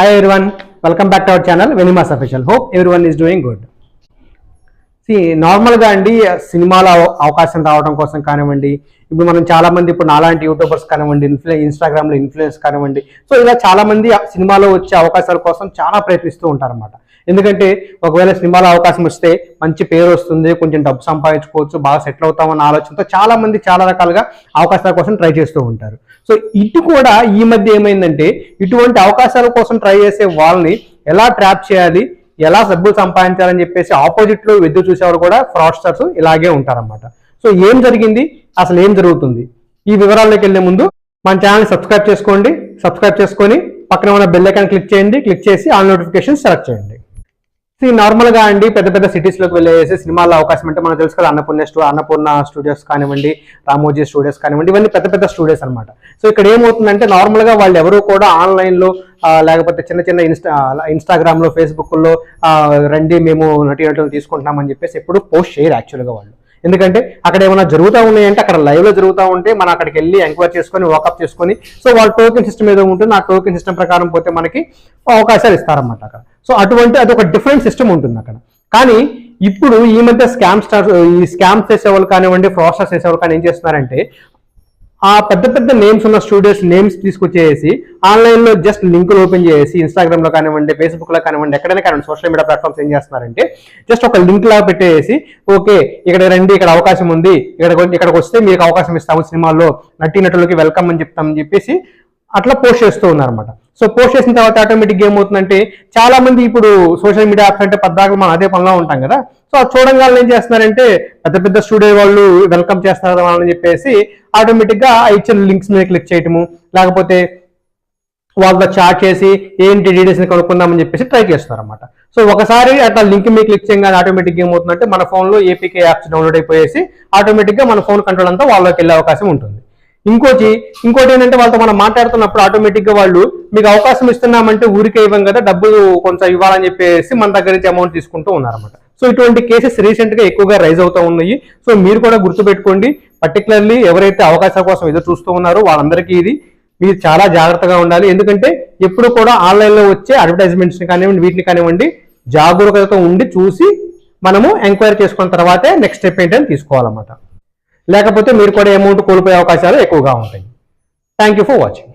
Hi everyone, welcome back to our channel Venimas Official. Hope everyone is doing good. నార్మల్గా అండి సినిమాల అవకాశం రావడం కోసం కానివ్వండి ఇప్పుడు మనం చాలా మంది ఇప్పుడు నాలాంటి యూట్యూబర్స్ కానివ్వండి ఇన్ఫ్లు ఇన్స్టాగ్రామ్లో ఇన్ఫ్లుయెన్స్ కానివ్వండి సో ఇలా చాలా మంది ఆ సినిమాలో వచ్చే అవకాశాల కోసం చాలా ప్రయత్నిస్తూ ఉంటారన్నమాట. ఎందుకంటే ఒకవేళ సినిమాలో అవకాశం వస్తే మంచి పేరు వస్తుంది కొంచెం డబ్బు సంపాదించుకోవచ్చు బాగా సెటిల్ అవుతామన్న ఆలోచనతో చాలా మంది చాలా రకాలుగా అవకాశాల కోసం ట్రై చేస్తూ ఉంటారు. సో ఇటు కూడా ఈ మధ్య ఏమైందంటే ఇటువంటి అవకాశాల కోసం ట్రై చేసే వాళ్ళని ఎలా ట్రాప్ చేయాలి ఎలా డబ్బులు సంపాదించాలని చెప్పేసి ఆపోజిట్లో ఎదురు చూసేవారు కూడా ఫ్రాడ్స్టర్స్ ఇలాగే ఉంటారన్నమాట. సో ఏం జరిగింది? అసలు ఏం జరుగుతుంది? ఈ వివరాల్లోకి వెళ్ళే ముందు మన ఛానల్ సబ్స్క్రైబ్ చేసుకోండి. సబ్స్క్రైబ్ చేసుకొని పక్కన ఉన్న బెల్ ఐకాన్ క్లిక్ చేయండి. క్లిక్ చేసి ఆల్ నోటిఫికేషన్ సెలెక్ట్ చేయండి. సో నార్మల్గా అండి పెద్ద పెద్ద సిటీస్లోకి వెళ్ళేసి సినిమాల అవకాశం అంటే మనకు తెలుసు కదా అన్నపూర్ణ స్టూ అన్నపూర్ణ స్టూడియోస్ కానివ్వండి రామోజీ స్టూడియోస్ కానివ్వండి ఇవన్నీ పెద్ద పెద్ద స్టూడియోస్ అనమాట సో ఇక్కడ ఏమవుతుందంటే నార్మల్గా వాళ్ళు ఎవరు కూడా ఆన్లైన్లో లేకపోతే చిన్న చిన్న ఇన్స్టా ఇన్స్టాగ్రామ్లో ఫేస్బుక్లో రండి మేము నటీనటులు తీసుకుంటున్నామని చెప్పేసి ఎప్పుడు పోస్ట్ చేయరు యాక్చువల్గా వాళ్ళు. ఎందుకంటే అక్కడ ఏమైనా జరుగుతూ ఉన్నాయంటే అక్కడ లైవ్లో జరుగుతూ ఉంటే మనం అక్కడికి వెళ్ళి ఎంక్వైరీ చేసుకొని వాకప్ చేసుకొని సో వాళ్ళ టోకెన్ సిస్టమ్ ఏదో ఉంటుంది ఆ టోకెన్ సిస్టమ్ ప్రకారం పోతే మనకి అవకాశాలు ఇస్తారన్నమాట అక్కడ. సో అటువంటి అది ఒక డిఫరెంట్ సిస్టమ్ ఉంటుంది అక్కడ. కానీ ఇప్పుడు ఈ మధ్య స్కామ్ స్టార్ ఈ స్కామ్స్ చేసేవాళ్ళు కానివ్వండి ఫ్రాస్టర్స్ చేసేవాళ్ళు కానీ ఏం చేస్తున్నారంటే ఆ పెద్ద పెద్ద నేమ్స్ ఉన్న స్టూడియోస్ నేమ్స్ తీసుకొచ్చేసి ఆన్లైన్లో జస్ట్ లింకులు ఓపెన్ చేసి ఇన్స్టాగ్రామ్లో కానివ్వండి ఫేస్బుక్లో కానివ్వండి ఎక్కడైనా కానివ్వండి సోషల్ మీడియా ప్లాట్ఫామ్స్ ఏం చేస్తున్నారంటే జస్ట్ ఒక లింక్ లాగా పెట్టేసి ఓకే ఇక్కడ రండి ఇక్కడ అవకాశం ఉంది ఇక్కడ ఇక్కడికి వస్తే మీకు అవకాశం ఇస్తాము సినిమాల్లో నటీ నటులకి వెల్కమ్ అని చెప్తామని చెప్పేసి అట్లా పోస్ట్ చేస్తూ ఉన్నారన్నమాట. సో పోస్ట్ చేసిన తర్వాత ఆటోమేటిక్ ఏమవుతుందంటే చాలా మంది ఇప్పుడు సోషల్ మీడియా యాప్స్ అంటే పద్దాకలు మనం అదే పనిలో ఉంటాం కదా సో అది చూడంగానే ఏం చేస్తున్నారంటే పెద్ద పెద్ద స్టూడియో వాళ్ళు వెల్కమ్ చేస్తారు అని చెప్పేసి ఆటోమేటిక్గా ఇచ్చిన లింక్స్ మీద క్లిక్ చేయటము లేకపోతే వాళ్ళతో చాట్ చేసి ఏంటి డీటెయిల్స్ కనుక్కుందామని చెప్పేసి ట్రై చేస్తున్నారు అనమాట సో ఒకసారి అట్లా లింక్ మీద క్లిక్ చేయగానే ఆటోమేటిక్ ఏమవుతుందంటే మన ఫోన్లో ఏపీకే యాప్స్ డౌన్లోడ్ అయిపోయేసి ఆటోమేటిక్గా మన ఫోన్ కంట్రోల్ అంతా వాళ్ళకి వెళ్ళే అవకాశం ఉంటుంది. ఇంకోటి ఇంకోటి ఏంటంటే వాళ్ళతో మనం మాట్లాడుతున్నప్పుడు ఆటోమేటిక్గా వాళ్ళు మీకు అవకాశం ఇస్తున్నామంటే ఊరికే ఇవ్వం కదా డబ్బులు కొంచెం ఇవ్వాలని చెప్పేసి మన దగ్గర నుంచి అమౌంట్ తీసుకుంటూ ఉన్నారన్నమాట. సో ఇటువంటి కేసెస్ రీసెంట్గా ఎక్కువగా రైజ్ అవుతూ ఉన్నాయి. సో మీరు కూడా గుర్తుపెట్టుకోండి పర్టికులర్లీ ఎవరైతే అవకాశాల కోసం ఎదురు చూస్తూ ఉన్నారో వాళ్ళందరికీ ఇది మీరు చాలా జాగ్రత్తగా ఉండాలి. ఎందుకంటే ఎప్పుడు కూడా ఆన్లైన్లో వచ్చే అడ్వర్టైజ్మెంట్స్ కానివ్వండి వీటిని కానివ్వండి జాగరూకతతో ఉండి చూసి మనము ఎంక్వైరీ చేసుకున్న తర్వాతే నెక్స్ట్ స్టెప్ ఏంటని తీసుకోవాలన్నమాట. లేకపోతే మీరు కూడా అమౌంట్ కోల్పోయే అవకాశాలు ఎక్కువగా ఉంటాయి. Thank you for watching